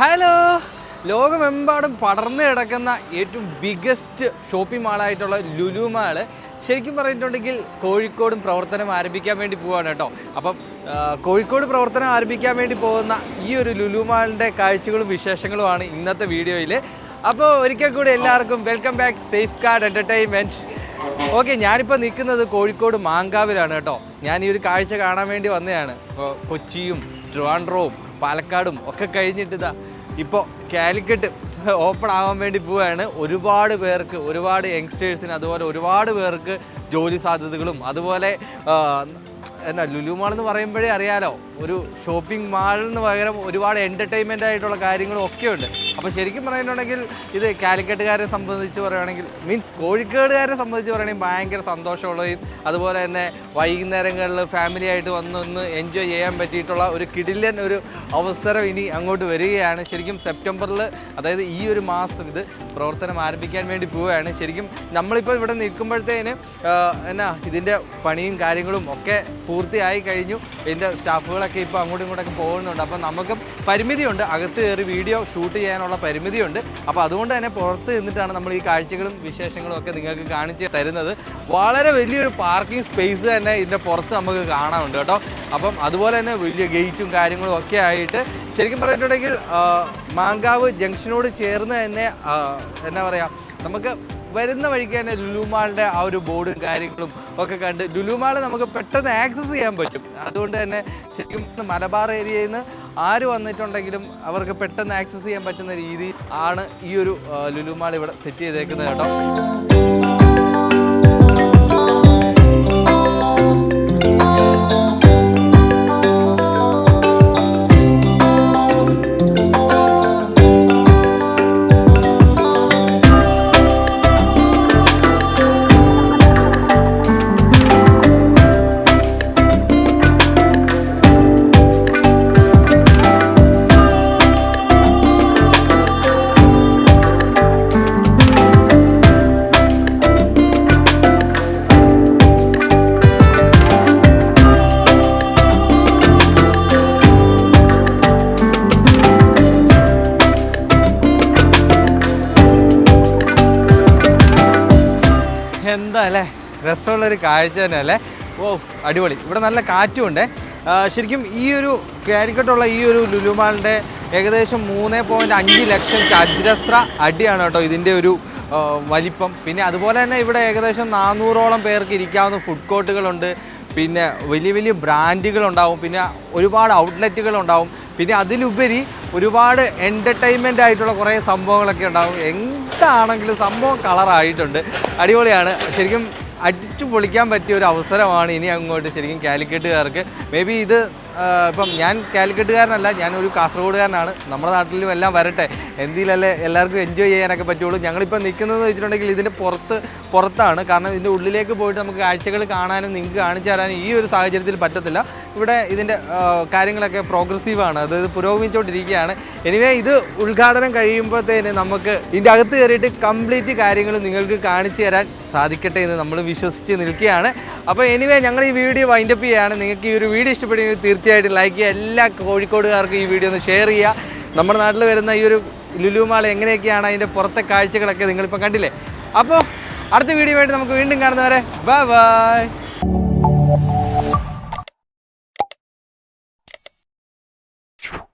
Hello. ലോകമെമ്പാടും പടർന്നു കിടക്കുന്ന ഏറ്റവും ബിഗസ്റ്റ് ഷോപ്പിംഗ് മാളായിട്ടുള്ള ലുലു മാൾ ശരിക്കും പറഞ്ഞിട്ടുണ്ടെങ്കിൽ കോഴിക്കോടും പ്രവർത്തനം ആരംഭിക്കാൻ വേണ്ടി പോവാണ് കേട്ടോ. അപ്പം കോഴിക്കോട് പ്രവർത്തനം ആരംഭിക്കാൻ വേണ്ടി പോകുന്ന ഈ ഒരു ലുലു മാളിന്റെ കാഴ്ചകളും വിശേഷങ്ങളുമാണ് ഇന്നത്തെ വീഡിയോയിൽ അപ്പോൾ ഒരിക്കൽ കൂടി എല്ലാവർക്കും welcome back safe guard entertainment okay ഞാനിപ്പോൾ നിൽക്കുന്നത് കോഴിക്കോട് മാങ്കാവിലാണ് കേട്ടോ. ഞാൻ ഈ ഒരു കാഴ്ച കാണാൻ വേണ്ടി വന്നതാണ്. ഇപ്പോൾ കൊച്ചിയും ട്രിവാൻഡ്രവും പാലക്കാടും ഒക്കെ കഴിഞ്ഞിട്ട് ഇതാ ഇപ്പോൾ കാലിക്കറ്റ് ഓപ്പൺ ആവാൻ വേണ്ടി പോവുകയാണ് ഒരുപാട് പേർക്ക് ഒരുപാട് യങ്സ്റ്റേഴ്സിന് അതുപോലെ ഒരുപാട് പേർക്ക് ജോലി സാധ്യതകളും അതുപോലെ എന്നാ ലുലു മാൾ എന്ന് പറയുമ്പോഴേ അറിയാലോ ഒരു ഷോപ്പിംഗ് മാളിന് പകരം ഒരുപാട് എന്റർടൈൻമെന്റ് ആയിട്ടുള്ള കാര്യങ്ങളും ഒക്കെ ഉണ്ട്. അപ്പോൾ ശരിക്കും പറയുന്നുണ്ടെങ്കിൽ ഇത് കാലിക്കറ്റുകാരെ സംബന്ധിച്ച് പറയുകയാണെങ്കിൽ മീൻസ് കോഴിക്കോടുകാരെ സംബന്ധിച്ച് പറയുകയാണെങ്കിൽ ഭയങ്കര സന്തോഷമുള്ളതും അതുപോലെ തന്നെ വൈകുന്നേരങ്ങളിൽ ഫാമിലി ആയിട്ട് വന്ന് ഒന്ന് എൻജോയ് ചെയ്യാൻ പറ്റിയിട്ടുള്ള ഒരു കിടിലൻ ഒരു അവസരം ഇനി അങ്ങോട്ട് വരികയാണ്. ശരിക്കും സെപ്റ്റംബറിൽ അതായത് ഈ ഒരു മാസം ഇത് പ്രവർത്തനം ആരംഭിക്കാൻ വേണ്ടി പോവുകയാണ്. ശരിക്കും നമ്മളിപ്പോൾ ഇവിടെ നിൽക്കുമ്പോഴത്തേന് എന്നാ ഇതിന്റെ പണിയും കാര്യങ്ങളും ഒക്കെ പൂർത്തിയായി കഴിഞ്ഞു. ഇതിന്റെ സ്റ്റാഫുകളൊക്കെ ഇപ്പോൾ അങ്ങോട്ടും ഇങ്ങോട്ടൊക്കെ പോകുന്നുണ്ട്. അപ്പം നമുക്ക് പരിമിതിയുണ്ട്. അകത്ത് കയറി വീഡിയോ ഷൂട്ട് ചെയ്യാനുള്ള പരിമിതിയുണ്ട്. അപ്പോൾ അതുകൊണ്ട് തന്നെ പുറത്ത് നിന്നിട്ടാണ് നമ്മൾ ഈ കാഴ്ചകളും വിശേഷങ്ങളും ഒക്കെ നിങ്ങൾക്ക് കാണിച്ച് തരുന്നത്. വളരെ വലിയൊരു പാർക്കിംഗ് സ്പേസ് തന്നെ ഇതിന്റെ പുറത്ത് നമുക്ക് കാണാനുണ്ട് കേട്ടോ. അപ്പം അതുപോലെ തന്നെ വലിയ ഗേറ്റും കാര്യങ്ങളും ഒക്കെ ആയിട്ട് ശരിക്കും പറഞ്ഞിട്ടുണ്ടെങ്കിൽ മാങ്കാവ് ജംഗ്ഷനോട് ചേർന്ന് തന്നെ എന്താ പറയുക നമുക്ക് വരുന്ന വഴിക്ക് തന്നെ ലുലുമാളിന്റെ ആ ഒരു ബോർഡും കാര്യങ്ങളും ഒക്കെ കണ്ട് ലുലുമാൾ നമുക്ക് പെട്ടെന്ന് ആക്സസ് ചെയ്യാൻ പറ്റും. അതുകൊണ്ട് തന്നെ ശരിക്കും മലബാർ ഏരിയയിൽ നിന്ന് ആര് വന്നിട്ടുണ്ടെങ്കിലും അവർക്ക് പെട്ടെന്ന് ആക്സസ് ചെയ്യാൻ പറ്റുന്ന രീതി ആണ് ഈ ഒരു ലുലുമാൾ ഇവിടെ സെറ്റ് ചെയ്തേക്കുന്നത് കേട്ടോ. എന്താ അല്ലേ? രസമുള്ളൊരു കാഴ്ച തന്നെ അല്ലേ ഓ അടിപൊളി. ഇവിടെ നല്ല കാറ്റുമുണ്ട്. ശരിക്കും ഈ ഒരു കാലിക്കട്ടുള്ള ഈ ഒരു ലുലുമാളിന്റെ ഏകദേശം മൂന്ന് പോയിന്റ് അഞ്ച് ലക്ഷം ചതുരശ്ര അടിയാണ് കേട്ടോ ഇതിന്റെ ഒരു വലിപ്പം. പിന്നെ അതുപോലെ തന്നെ ഇവിടെ ഏകദേശം നാനൂറോളം പേർക്ക് ഇരിക്കാവുന്ന ഫുഡ് കോർട്ടുകളുണ്ട് പിന്നെ വലിയ വലിയ ബ്രാൻഡുകളുണ്ടാവും. പിന്നെ ഒരുപാട് ഔട്ട്ലെറ്റുകൾ ഉണ്ടാവും പിന്നെ അതിലുപരി ഒരുപാട് എന്റർടൈൻമെന്റ് ആയിട്ടുള്ള കുറേ സംഭവങ്ങളൊക്കെ ഉണ്ടാകും എന്താണെങ്കിലും സംഭവം കളറായിട്ടുണ്ട് അടിപൊളിയാണ്. ശരിക്കും അടിച്ചു പൊളിക്കാൻ പറ്റിയ ഒരു അവസരമാണ് ഇനി അങ്ങോട്ട് ശരിക്കും കാലിക്കറ്റുകാർക്ക്. മേ ബി ഇത് ഇപ്പം ഞാൻ കാലിക്കറ്റുകാരനല്ല ഞാനൊരു കാസർഗോഡുകാരനാണ്. നമ്മുടെ നാട്ടിലും എല്ലാം വരട്ടെ. എന്തിലല്ലേ എല്ലാവർക്കും എൻജോയ് ചെയ്യാനൊക്കെ പറ്റുള്ളൂ. ഞങ്ങളിപ്പോൾ നിൽക്കുന്നത് വെച്ചിട്ടുണ്ടെങ്കിൽ ഇതിന്റെ പുറത്ത് പുറത്താണ്. കാരണം ഇതിന്റെ ഉള്ളിലേക്ക് പോയിട്ട് നമുക്ക് കാഴ്ചകൾ കാണാനും നിങ്ങൾക്ക് കാണിച്ചു തരാനും ഈ ഒരു സാഹചര്യത്തിൽ പറ്റത്തില്ല. ഇവിടെ ഇതിന്റെ കാര്യങ്ങളൊക്കെ പ്രോഗ്രസീവാണ് അതായത് പുരോഗമിച്ചുകൊണ്ടിരിക്കുകയാണ്. എനിവേ ഇത് ഉദ്ഘാടനം കഴിയുമ്പോഴത്തേന് നമുക്ക് ഇതിന്റെ അകത്ത് കയറിയിട്ട് കംപ്ലീറ്റ് കാര്യങ്ങൾ നിങ്ങൾക്ക് കാണിച്ചു തരാൻ സാധിക്കട്ടെ എന്ന് നമ്മൾ വിശ്വസിച്ച് നിൽക്കുകയാണ്. അപ്പോൾ എനിവേ ഞങ്ങൾ ഈ വീഡിയോ വൈൻഡപ്പ് ചെയ്യുകയാണ്. നിങ്ങൾക്ക് ഈ ഒരു വീഡിയോ ഇഷ്ടപ്പെട്ടെങ്കിൽ തീർച്ചയായിട്ടും ലൈക്ക് ചെയ്യുക. എല്ലാ കോഴിക്കോടുകാർക്കും ഈ വീഡിയോ ഒന്ന് ഷെയർ ചെയ്യുക. നമ്മുടെ നാട്ടിൽ വരുന്ന ഈ ഒരു ലുലുമാൾ എങ്ങനെയൊക്കെയാണ് അതിന്റെ പുറത്തെ കാഴ്ചകളൊക്കെ നിങ്ങളിപ്പോൾ കണ്ടില്ലേ? അപ്പോൾ അടുത്ത വീഡിയോ ആയിട്ട് നമുക്ക് വീണ്ടും കാണുന്നവരെ ബൈ ബൈ